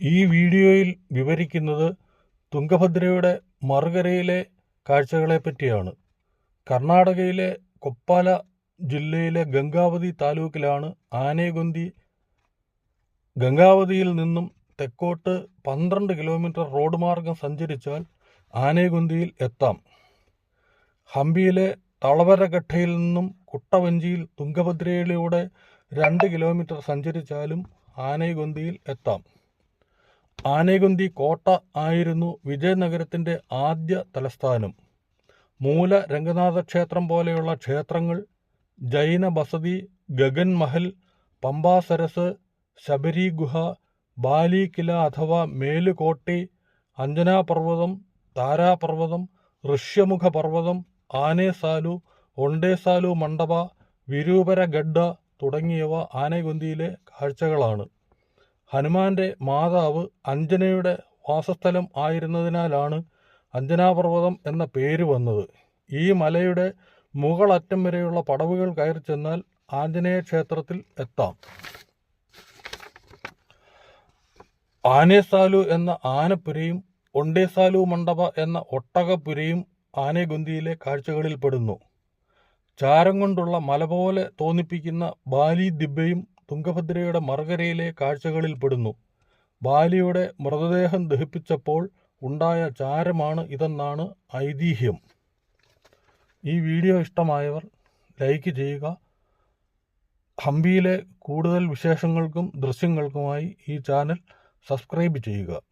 ഈ വീഡിയോയിൽ വിവരിക്കുന്നത് തുംഗഭദ്രയുടെ മറുകരയിലെ കാഴ്ചകളെപ്പറ്റിയാണ് കർണാടകയിലെ കൊപ്പാല ജില്ലയിലെ ഗംഗാവതി താലൂക്കിലാണ് ആനേഗുന്തി. ഗംഗാവതിയിൽ നിന്നും തെക്കോട്ട് പന്ത്രണ്ട് കിലോമീറ്റർ റോഡ് മാർഗം സഞ്ചരിച്ചാൽ ആനേഗുന്തിയിൽ എത്താം. ഹംപിയിലെ തളവരഘട്ടയിൽ നിന്നും കുട്ടവഞ്ചിയിൽ തുംഗഭദ്രയിലൂടെ രണ്ട് കിലോമീറ്റർ സഞ്ചരിച്ചാലും ആനേഗുന്തിയിൽ എത്താം. ആനേഗുന്തി കോട്ട ആയിരുന്നു വിജയനഗരത്തിന്റെ ആദ്യ തലസ്ഥാനം. മൂല രംഗനാഥ ക്ഷേത്രം പോലെയുള്ള ക്ഷേത്രങ്ങൾ ജൈന ബസതി ഗഗൻ മഹൽ പമ്പാസരസ് ശബരി ഗുഹ ബാലി കില അഥവാ മേലുകോട്ടി അഞ്ജനാപർവതം താരാപർവതം ഋഷ്യമുഖ പർവതം ആനേസാലു ഒണ്ടേസാലു മണ്ഡപ വിരൂപരഗഡ്ഡ തുടങ്ങിയവ ആനകുന്തിയിലെ കാഴ്ചകളാണ്. ഹനുമാന്റെ മാതാവ് അഞ്ജനയുടെ വാസസ്ഥലം ആയിരുന്നതിനാലാണ് അഞ്ജനാപർവതം എന്ന പേര് വന്നത്. ഈ മലയുടെ മുകളറ്റം വരെയുള്ള പടവുകൾ കയറി ചെന്നാൽ ആഞ്ജനേയ ക്ഷേത്രത്തിൽ എത്താം. ആനേസാലു എന്ന ആനപ്പുരയും ഒണ്ടേസാലു മണ്ഡപ എന്ന ഒട്ടകപ്പുരയും ആനേഗുന്തിയിലെ കാഴ്ചകളിൽപ്പെടുന്നു. ചാരം കൊണ്ടുള്ള മല പോലെ തോന്നിപ്പിക്കുന്ന ബാലി ദിബ്ബയും തുംഗഭദ്രയുടെ മറുകരയിലെ കാഴ്ചകളിൽപ്പെടുന്നു ബാലിയുടെ മൃതദേഹം ദഹിപ്പിച്ചപ്പോൾ ഉണ്ടായ ചാരമാണ് ഇതെന്നാണ് ഐതിഹ്യം. ഈ വീഡിയോ ഇഷ്ടമായവർ ലൈക്ക് ചെയ്യുക. ഹംപിയിലെ കൂടുതൽ വിശേഷങ്ങൾക്കും ദൃശ്യങ്ങൾക്കുമായി ഈ ചാനൽ സബ്സ്ക്രൈബ് ചെയ്യുക.